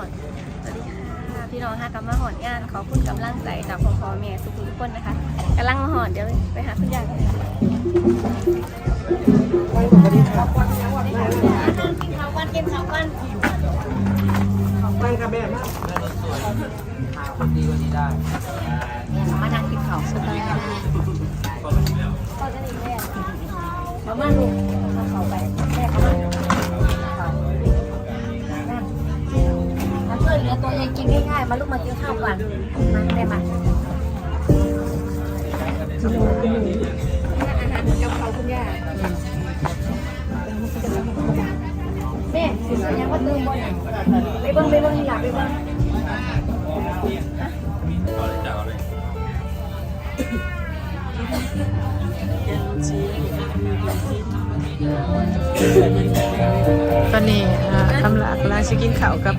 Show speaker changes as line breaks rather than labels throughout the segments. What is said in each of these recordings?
อนสวัสดีค่ะพี่น้องค่ะกำลับมาหอนงาน ขอบคุณกำลังใจจากพ่อพ่อแม่สุขุทุกคนนะคะกำลังมาหอนเดี๋ยวไปหาคุณยายกันค่ะกินข้าวกันกินข้าวกัน
นั่งกับแม่มา
มานั่งกินข้าวสบายก็จะดีแม่มามาลูก มาช่วยเหลือตัวเองกินง่ายๆ มาลูกมากินข้าวก่อนมาแม่มาอาหารกับเขาคุณย่าแม่สิสัญญาว่าเติมบ่เนี่ยไปเบิ่งไปเบิ่งนี่ล่ะไปเบิ่ง
ตอนนี้อ่าคำหลักแลาชิกินข้าวกับ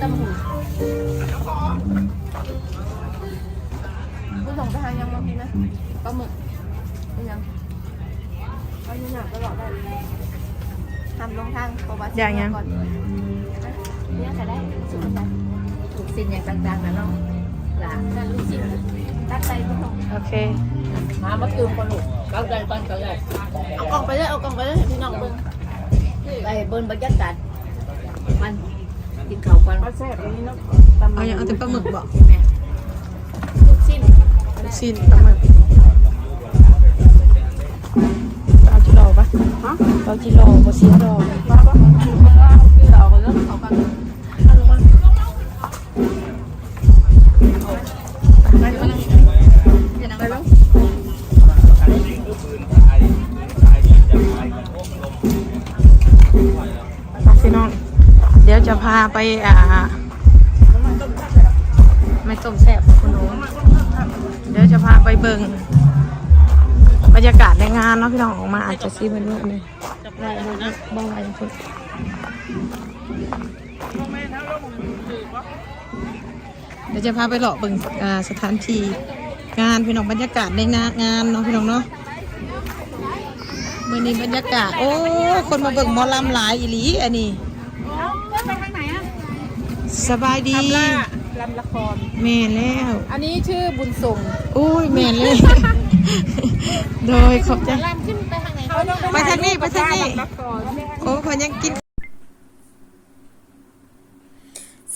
ตำหูผู้ส่งไปทางยังมาพี่นะปลาหมึกเป็นยังเอาอยู่หนักตลอดได้ทำลงทางประวัติก่อนเนี่ยใส่ได้สุดใจถูกสินอย่างต่างๆนะน้องหลานนั่นลูกสินตัดใจผู้ส่ง
โอเค
มามาตื่นคนลูกเก้าใจปันเก้าใจ
เอากล่องไปเลยเอากล่องไปเลยให้พี่น้องเบิ่ง
ไปเบิ้ลบรรยากาศมัน กินข้าวกัน
เอาแซ่บอย่างนี้เนาะ
เอาอย่างเอาแต่ปลาหมึกบอก
ลูกชิ้น
ลูกชิ้นปลาหมึกเอาจิโร่ปะเอาจิโร่บะซีโร่
มาปะมาเอาที่เราเริ่มเขากันเอาลงมาไปมานั่งอย่านั่งไปบ้าง
พี่น้องเดี๋ยว จะพาไปอ่าไม่ต้มแซ่บคุณหนูเดี๋ยวจะพาไปเบิงบรรยากาศในงานเนาะพี่น้องออกมาอาจจะซีมันด้วยเลยได้บ้างอะไรคุณเดี๋ยวจะพาไปเลาะเบิงอ่าสถานที่งานพี่น้องบรรยากาศในงานงานเนาะพี่น้องเนาะมื่อนี้บรรยากาศ โอ้ คนมาเบิ่งมอลำหลายอีหลีอันนี้
ไปทางไหนอะ
สบายดี
ลำละคร
แม่นแล้ว
อันนี้ชื่อบุญส่ง
อุ้ยแม่นเลย โดยขอบใจ
ลำขึ้นไปทางไหนเขาต้อง
ไปทางนี้ไปทางนี้โอ้คนยังกิน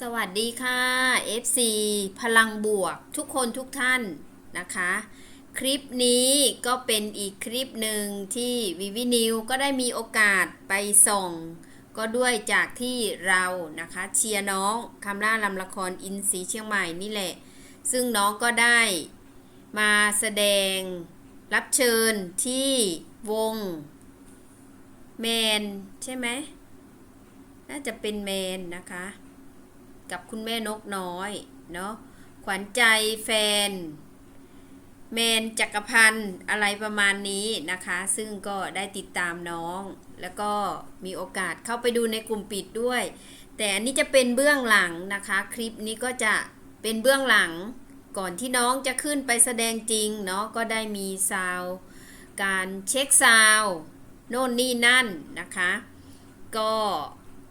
สวัสดีค่ะ FC พลังบวกทุกคนทุกท่านนะคะ คลิปนี้ก็เป็นอีกคลิปหนึ่งที่วิวินิวก็ได้มีโอกาสไปส่อง ก็ด้วยจากที่เรานะคะเชียร์น้องคำล่าลำละครอินสีเชียงใหม่นี่แหละ ซึ่งน้องก็ได้มาแสดงรับเชิญที่วงแมนใช่ไหมน่าจะเป็นแมนนะคะ กับคุณแม่นกน้อยเนาะขวัญใจแฟน แมนจักรพันธ์อะไรประมาณนี้นะคะ ซึ่งก็ได้ติดตามน้อง แล้วก็มีโอกาสเข้าไปดูในกลุ่มปิดด้วย แต่อันนี้จะเป็นเบื้องหลังนะคะ คลิปนี้ก็จะเป็นเบื้องหลังก่อนที่น้องจะขึ้นไปแสดงจริงเนาะก็ได้มีซาวการเช็คซาวโน่นนี่นั่นนะคะ ก็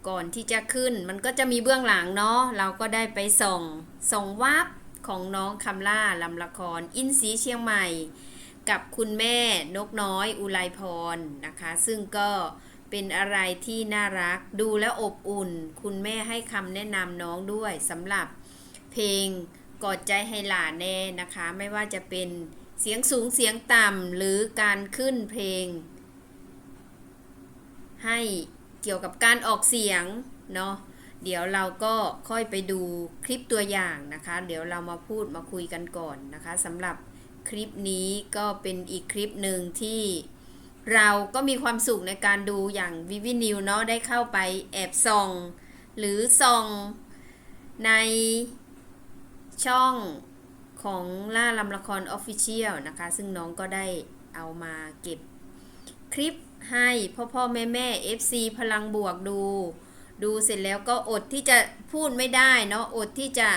ก่อนที่จะขึ้นมันก็จะมีเบื้องหลังเนาะเราก็ได้ไปส่งส่งวับของน้องคำล่าลำละคร อินสีเชียงใหม่ กับคุณแม่นกน้อยอุไรพรนะคะ ซึ่งก็เป็นอะไรที่น่ารักดูแล้วอบอุ่น คุณแม่ให้คำแนะนำน้องด้วยสำหรับเพลงกอดใจให้หลานแน่นะคะ ไม่ว่าจะเป็นเสียงสูงเสียงต่ำหรือการขึ้นเพลง ให้เกี่ยวกับการออกเสียงเนาะเดี๋ยวเราก็ค่อยไปดูคลิปตัวอย่างนะคะ เดี๋ยวเรามาพูดมาคุยกันก่อนนะคะสำหรับ คลิปนี้ก็เป็นอีกคลิปหนึ่งที่เราก็มีความสุขในการดูอย่างวิวินิวเนาะได้เข้าไปแอบส่อง หรือส่องในช่องของล่าลำละครออฟฟิเชียลนะคะ ซึ่งน้องก็ได้เอามาเก็บคลิปให้พ่อพ่อแม่แม่ FC พลังบวกดู ดูเสร็จแล้วก็อดที่จะพูดไม่ได้เนาะอดที่จะ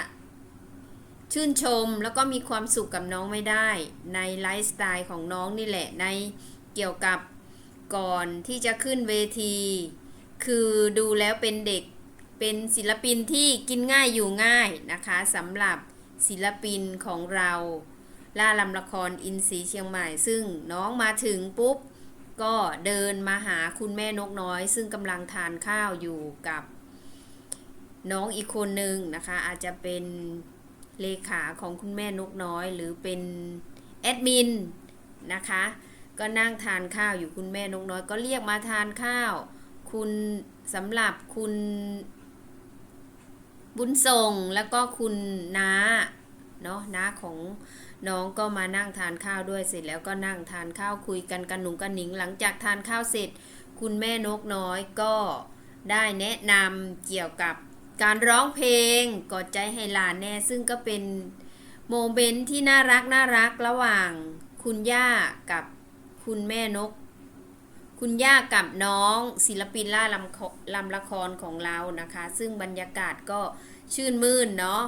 ชื่นชมแล้วก็มีความสุขกับน้องไม่ได้ ในไลฟ์สไตล์ของน้องนี่แหละในเกี่ยวกับก่อนที่จะขึ้นเวที คือดูแล้วเป็นเด็กเป็นศิลปินที่กินง่ายอยู่ง่ายนะคะสำหรับศิลปินของเราล่าลำละครอินซีเชียงใหม่ ซึ่งน้องมาถึงปุ๊บ ก็เดินมาหาคุณแม่นกน้อย ซึ่งกำลังทานข้าวอยู่กับน้องอีกคนนึงนะคะ อาจจะเป็น เลขาของคุณแม่นกน้อย หรือเป็นแอดมินนะคะ ก็นั่งทานข้าวอยู่คุณแม่นกน้อย ก็เรียกมาทานข้าว คุณสำหรับคุณบุญส่งแล้วก็คุณน้าเนาะน้าของน้องก็มานั่งทานข้าวด้วยเสร็จแล้วก็นั่งทานข้าวคุยกันกันหนุงกันหนิง หลังจากทานข้าวเสร็จ คุณแม่นกน้อยก็ได้แนะนำเกี่ยวกับ การร้องเพลงกอดใจให้หลานแน่ซึ่งก็เป็นโมเมนต์ที่น่ารักน่ารักระหว่างคุณย่ากับคุณแม่นก คุณย่ากับน้องศิลปินล่าลำลำละครของเรานะคะ ซึ่งบรรยากาศก็ชื่นมื่นเนาะ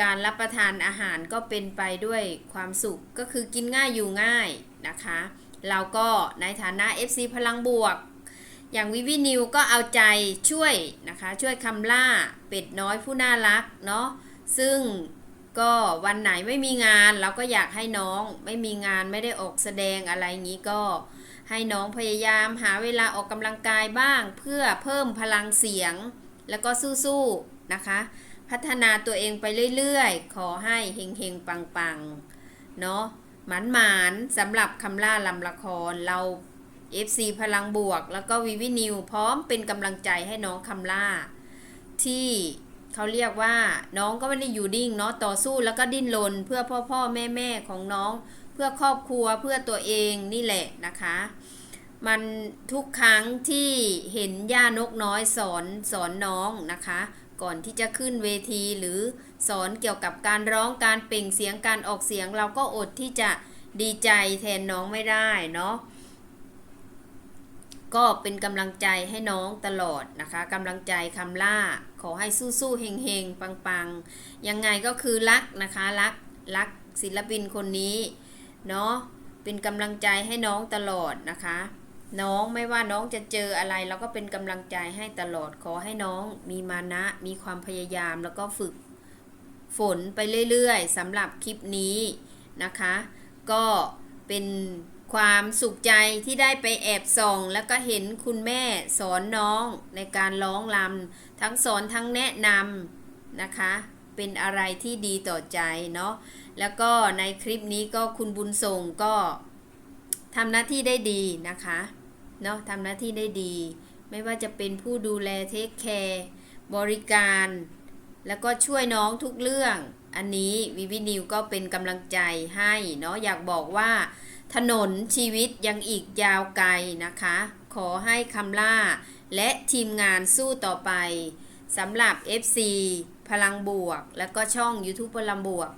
การรับประทานอาหารก็เป็นไปด้วยความสุขก็คือกินง่ายอยู่ง่ายนะคะ เราก็ในฐานะ FC พลังบวก อย่างวิวินิวก็เอาใจช่วยนะคะช่วยคำล่าเป็ดน้อยผู้น่ารักเนาะซึ่งก็วันไหนไม่มีงานเราก็อยากให้น้องไม่มีงานไม่ได้ออกแสดงอะไรอย่างนี้ก็ให้น้องพยายามหาเวลาออกกำลังกายบ้าง เพื่อเพิ่มพลังเสียง แล้วก็สู้ๆนะคะ พัฒนาตัวเองไปเรื่อยๆ ขอให้เฮงๆ ปังๆ เนาะมันหมานๆสำหรับคำล่าลำละครเรา FC พลังบวก แล้วก็วิวินิวพร้อมเป็นกำลังใจให้น้องคำล่า ที่เขาเรียกว่าน้องก็ไม่ได้อยู่ดิ่งเนาะต่อสู้แล้วก็ดิ้นรนเพื่อพ่อพ่อแม่แม่ของน้อง เพื่อครอบครัวเพื่อตัวเองนี่แหละนะคะ มันทุกครั้งที่เห็นย่านกน้อยสอนสอนน้องนะคะ ก่อนที่จะขึ้นเวทีหรือสอนเกี่ยวกับการร้องการเปล่งเสียงการออกเสียงเราก็อดที่จะดีใจแทนน้องไม่ได้เนาะ ก็เป็นกำลังใจให้น้องตลอดนะคะกำลังใจคำล่า ขอให้สู้ๆเฮงๆ ปังๆ ยังไงก็คือรักนะคะรักรักศิลปินคนนี้เนาะเป็นกำลังใจให้น้องตลอดนะคะ น้องไม่ว่าน้องจะเจออะไรเราก็เป็นกำลังใจให้ตลอดขอให้น้องมีมานะมีความพยายามแล้วก็ฝึกฝนไปเรื่อยๆสำหรับคลิปนี้นะคะ ก็เป็น ความสุขใจที่ได้ไปแอบส่อง แล้วก็เห็นคุณแม่สอนน้องในการร้องรำทั้งสอนทั้งแนะนำนะคะ เป็นอะไรที่ดีต่อใจเนาะแล้วก็ในคลิปนี้ก็คุณบุญส่งก็ทำหน้าที่ได้ดีนะคะเนาะทำหน้าที่ได้ดี ไม่ว่าจะเป็นผู้ดูแลเทคแคร์บริการ แล้วก็ช่วยน้องทุกเรื่อง อันนี้วิวินิวก็เป็นกำลังใจให้เนาะอยากบอกว่า ถนนชีวิตยังอีกยาวไกลนะคะ ขอให้คำล่าและทีมงานสู้ต่อไปสำหรับ FC พลังบวก แล้วก็ช่อง YouTube พลังบวก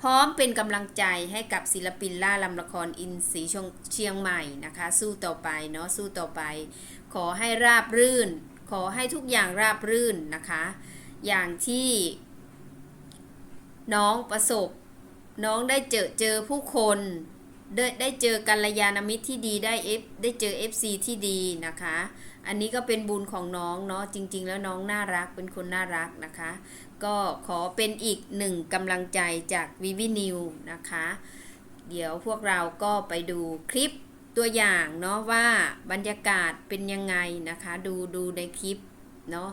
พร้อมเป็นกำลังใจให้กับศิลปินล่าลำละครอินสีชงเชียงใหม่นะคะ สู้ต่อไปเนาะสู้ต่อไป ขอให้ราบรื่น ขอให้ทุกอย่างราบรื่นนะคะ อย่างที่ น้องประสบ น้องได้เจอเจอผู้คน ได้ได้เจอกัลยาณมิตรที่ดีได้เอฟได้เจอ FC ที่ดีนะคะ อันนี้ก็เป็นบุญของน้องเนาะจริง ๆ แล้วน้องน่ารักเป็นคนน่ารักนะคะ ก็ขอเป็นอีกหนึ่งกำลังใจจากวิวินิวนะคะ เดี๋ยวพวกเราก็ไปดูคลิปตัวอย่างเนาะว่าบรรยากาศเป็นยังไงนะคะ ดูดูในคลิปเนาะ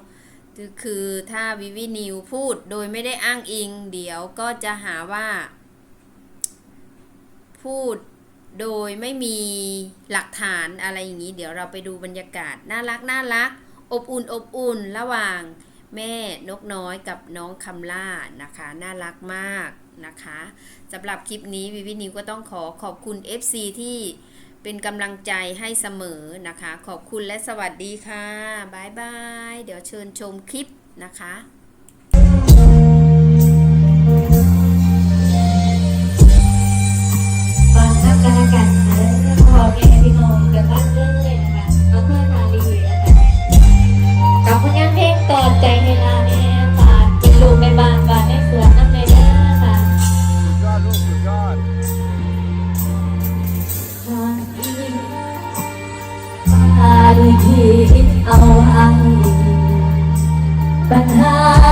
คือถ้าวิวินิวพูดโดยไม่ได้อ้างอิง เดี๋ยวก็จะหาว่า พูดโดยไม่มีหลักฐานอะไรอย่างนี้ เดี๋ยวเราไปดูบรรยากาศ น่ารักน่ารัก อบอุ่นอบอุ่นระหว่างแม่นกน้อยกับน้องคำล่านะคะ น่ารักมากนะคะสำหรับคลิปนี้วิวินิวก็ต้องขอขอบคุณ FC ที่เป็นกำลังใจให้เสมอนะคะ ขอบคุณและสวัสดีค่ะ บ๊ายบาย เดี๋ยวเชิญชมคลิปนะคะ
กันละกันนะพอแกพี่น้องกันเรื่อยๆนะคะมาเพื่อนาลีนะคะกับผลงานเพลงตอดใจในลแม่ฝากเป็นลูกในบ้านบ้านในสวนน้ำในเด้อค่
อด
ค่าปัญหา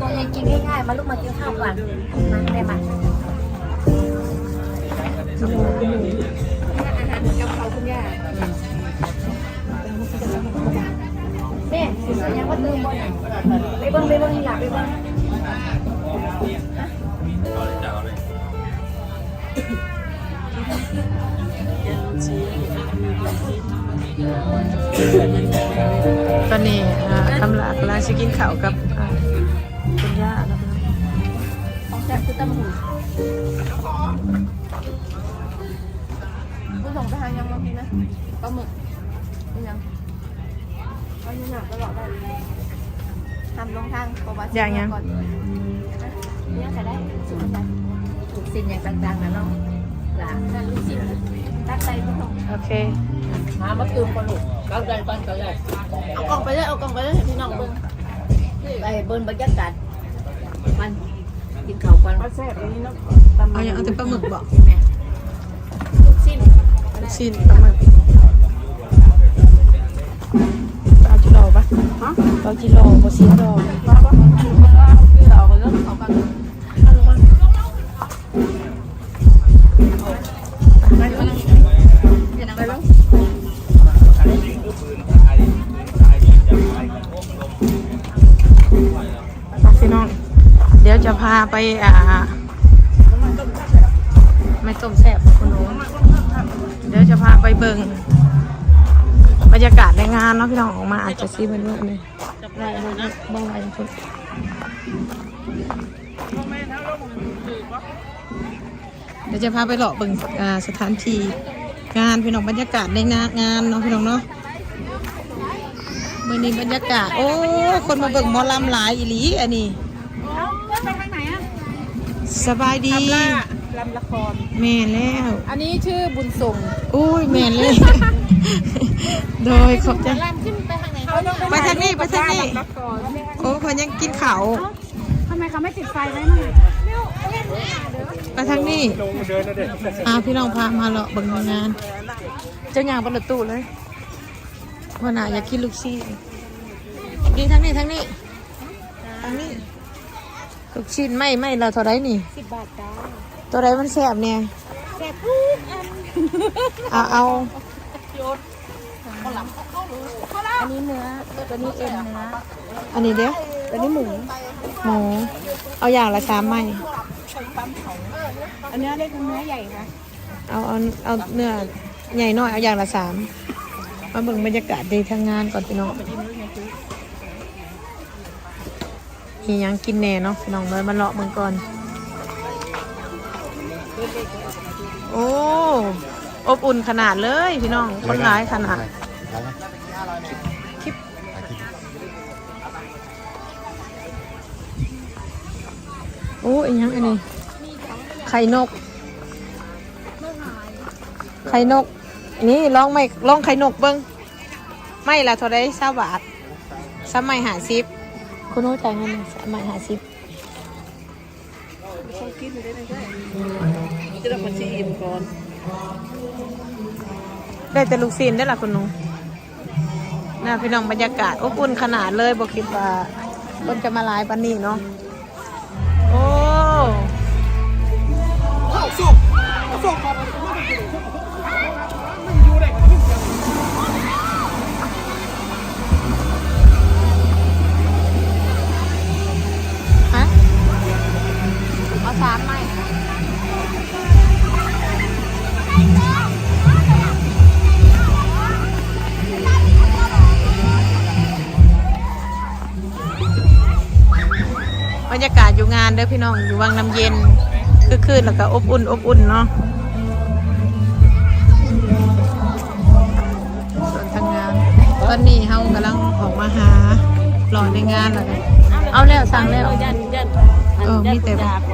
ตัวเองกินง่ายๆ มาลูกมากินข้าวก่นมาแม่มาอาหารกับเขาคุณย่าแม่ยังว่าเติมบอลไปบ้งบ้างที่หลับ
ไป
บ้
ง
อา
เลยาเอา
เลย
ต
อนนี้กำลังกำลัชิะกินข้าวกับคุณย่าแล้วนะ
ของแซ่บคือตำหูผู้ส่งไปหางยังมาพีนะปลาหมึกยังก็ยังหนักตลอดเลยทำลงทางประวัติอย่างยังเนี่ยใคได้สูงไป
ถูกสินอย่างต่างๆนะน้องหลาน
ลูกศิษ ตักใส่ไม่ต้อง
โอเค
มามาตื่นคนลูกก้าวใจก่อนก้าวใจ
เอากล่องไปเลยเอากล่องไปเลยให้พี่น้องเบิ่ง
ไปเบิ้ลบรรยากาศมันกินข้าวกัน
มาแซ่บอันนี้เนาะ
เอาอย่างเอาแต่ปลาหมึกบอก
แม่
ลูกชิ้น
ลูกชิ้นปลาหมึกเอาจิโร่ปะเอาจิโร่โบซีดอก
ไป
อ่าไม่ต้มแซ่บคุณหนูเดี๋ยวจะพาไปเบิงบรรยากาศในงานเนาะพี่น้องออกมาอาจจะซีมันด้วยเลยได้ได้ได้บ้างอะไรคุณเดี๋ยวจะพาไปเลาะเบิงอ่าสถานที่งานพี่น้องบรรยากาศในงานงานเนาะพี่น้องเนาะมื่อนี้บรรยากาศ โอ้ คนมาเบิ่งมอลำหลายอีหลีอันนี้ สบายดี
ลำละคร
แม่นแล้ว
อันนี้ชื่อบุญส่ง
อุ้ยแม่นเลย โดยขอบใจ
ลำขึ้นไปทางไหนเขาต้อง
ไปทางนี้ไปทางนี้
ละคร
โอ้เพนยังกินเขาว
ทำไมเขาไม่ติดไฟไว้มั่ง
ไปทางนี้
ลงเดินนะเด็ก
อาพี่น้องพามาเลาะเบิ่งงาน เจ้าหยางบนรถตู้เลยว่าน่าอยากกินลูกชิ้นนี่ทางนี้ทางนี้ทางนี้ ลูกชิ้นไม่ไม่เราเท่าไรนี่
สิบบาทจ้า
ตัวไรมันแสบเนี่ย
แซ่บทุกอัน
เอาเอา
อันนี้เนื้อ ตัวนี้เอ็นเนื้อ
อันนี้เด้อ
ตัวนี้หมู
หมู เอาอย่างละสามไม่
อันเนื้อเล็กเนื้อใหญ่ค่ะ
เอาเอาเอาเนื้อใหญ่หน่อยเอาอย่างละสามมาเบิ่งบรรยากาศดีทางงานก่อนพี่น้อง มียังกินแน่เนาะพี่น้องเลยมาเลาะเบิ่งก่อน โอ้อบอุ่นขนาดเลยพี่น้องคนร้ายขนาดคลิปโอ้ยยังอันนี้ไข่นก ไข่นก นี่ลองไม่ลองไข่นกเบิ้งไม่ละเท่าไรเศร้าบาทสมัยหาซิป คุณโน้จ่ายเงินสมัยหาซิป
จะได้คนชีอิ่มก่อน
ได้แต่ลูกซีนได้อละคุณนุน่าพี่น้องบรรยากาศอบอุ่นขนาดเลยบอกคิดว่าคนจะมาลายปันนี้เนาะ โอ้
ข้าวสุกข้าวสุก
อยู่งานเด้อพี่น้องอยู่วังน้ำเย็นคือคืนแล้วก็อบอุ่นอบอุ่นเนาะส่วนทางงาน ตอนนี้เขากำลังออกมาหาหล่อในงานแล้วกันเอาแล้วสั่งแล้ว
ยันยัน
เออมีแต่
ยาก่อน